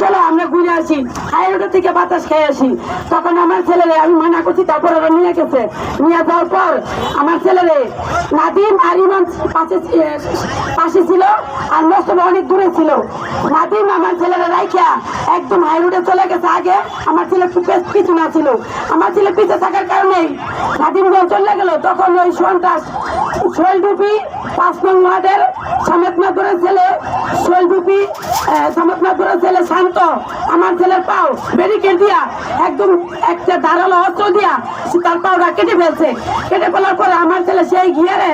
চলো, আমরা ঘুরে আসি। থেকে বাতাস আসি। তখন আমার ছেলেরে আমি মানা করছি, তারপর নিয়ে নিয়ে পর আমার ছেলেরে আর পাশে পাশে ছিল, আর অনেক দূরে ছিল। আমার ছেলেরা রাইখা একদম হাই চলে গেছে আগে। আমার ছেলে পি- পিছু না ছিল। আমার ছেলে পিছে থাকার কারণে নাদিম যখন চলে গেল। তখন ওই সন্ত্রাস টুপি পাঁচ নং ওয়ার্ডের সমেত ছেলে টুপি সমেত মাদুরের ছেলে শান্ত। আমার ছেলের পাও ব্যারিকেড দিয়া একদম একটা ধারালো অস্ত্র দিয়া তার পাওটা কেটে ফেলছে। কেটে ফেলার পরে আমার ছেলে সেই ঘিয়ারে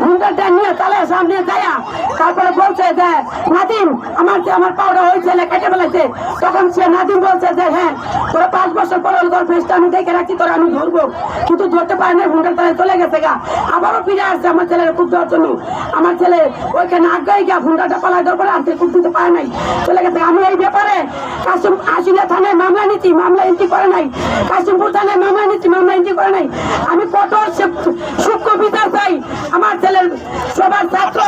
হুন্ডারটা নিয়ে তালে সামনে যায়া তারপরে বলছে যে, নাদিম, আমার যে আমার পাওটা ওই ছেলে কেটে ফেলেছে। তখন সে নাদিম বলছে যে হ্যাঁ তোরা পাঁচ বছর পরে তোর ফেসটা আমি দেখে রাখছি, তোরা আমি ধরবো। কিন্তু ধরতে পারে না হুন্ডার তালে চলে গেছে গা। আবারও ফিরে আসছে আমার ছেলের খুব দেওয়ার জন্য। আমার ছেলে ওইখানে আগে গিয়া হুন্ডাটা পালাই দেওয়ার পরে আনতে খুব দিতে পারে নাই। চলে গেছে। আমি এই ব্যাপারে কাশিম আশিলা থানায় মামলা নিচ্ছি মামলা এন্ট্রি করে নাই। কাশিমপুর থানায় মামলা নিচ্ছি মামলা এন্ট্রি করে নাই। আমি কঠোর সূক্ষ্ম- সূক্ষ্ম বিচার চাই আমার ছেলের সবার ছাত্র?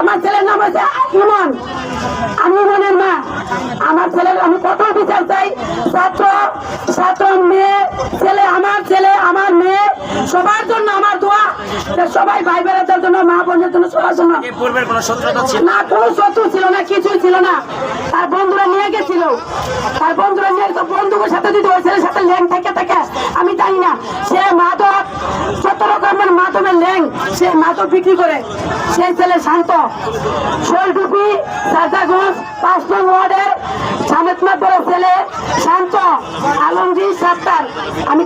আমার ছেলের নাম হচ্ছে ইমন আমি ইমনের মা। আমার ছেলের আমি কঠোর বিচার চাই। ছাত্র ছাত্র মেয়ে ছেলে আমার ছেলে আমার মেয়ে। সবার জন্য আমার দোয়া। সবাই ভাই বেড়াদের জন্য মা বোনের জন্য সবার জন্য। না কোনো শত্রু ছিল না কিছুই ছিল না। তার বন্ধুরা নিয়ে গেছিল। তার বন্ধুরা নিয়ে তো বন্ধুদের সাথে যদি ওই ছেলের সাথে ল্যাং থেকে থাকে আমি জানি না। যত রকমের মাদকের ল্যাং সে মাদক বিক্রি করে সেই ছেলে শান্ত শোল টুপি সাজাগঞ্জ পাঁচ ওয়ার্ডের সামেত ছেলে শান্ত আলমগীর সাত্তার আমি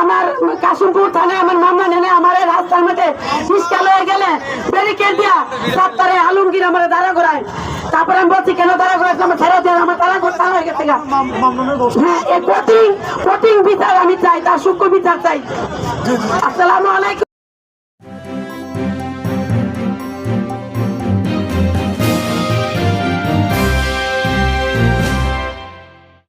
আমার কাশিমপুর থানায় আমার মামলা নেনে আমার এই রাস্তার মধ্যে পিসকাল হয়ে গেলে ব্যারিকেড দিয়া সাত্তারে আলমগীর আমার দাঁড়া করায় তারপরে আমি বলছি কেন দাঁড়া করাইছে আমার ছেড়ে দিয়ে আমার তারা করতে হয়ে গেছে। হ্যাঁ কঠিন কঠিন বিচার আমি কবিতা চাই। আসসালামু আলাইকুম।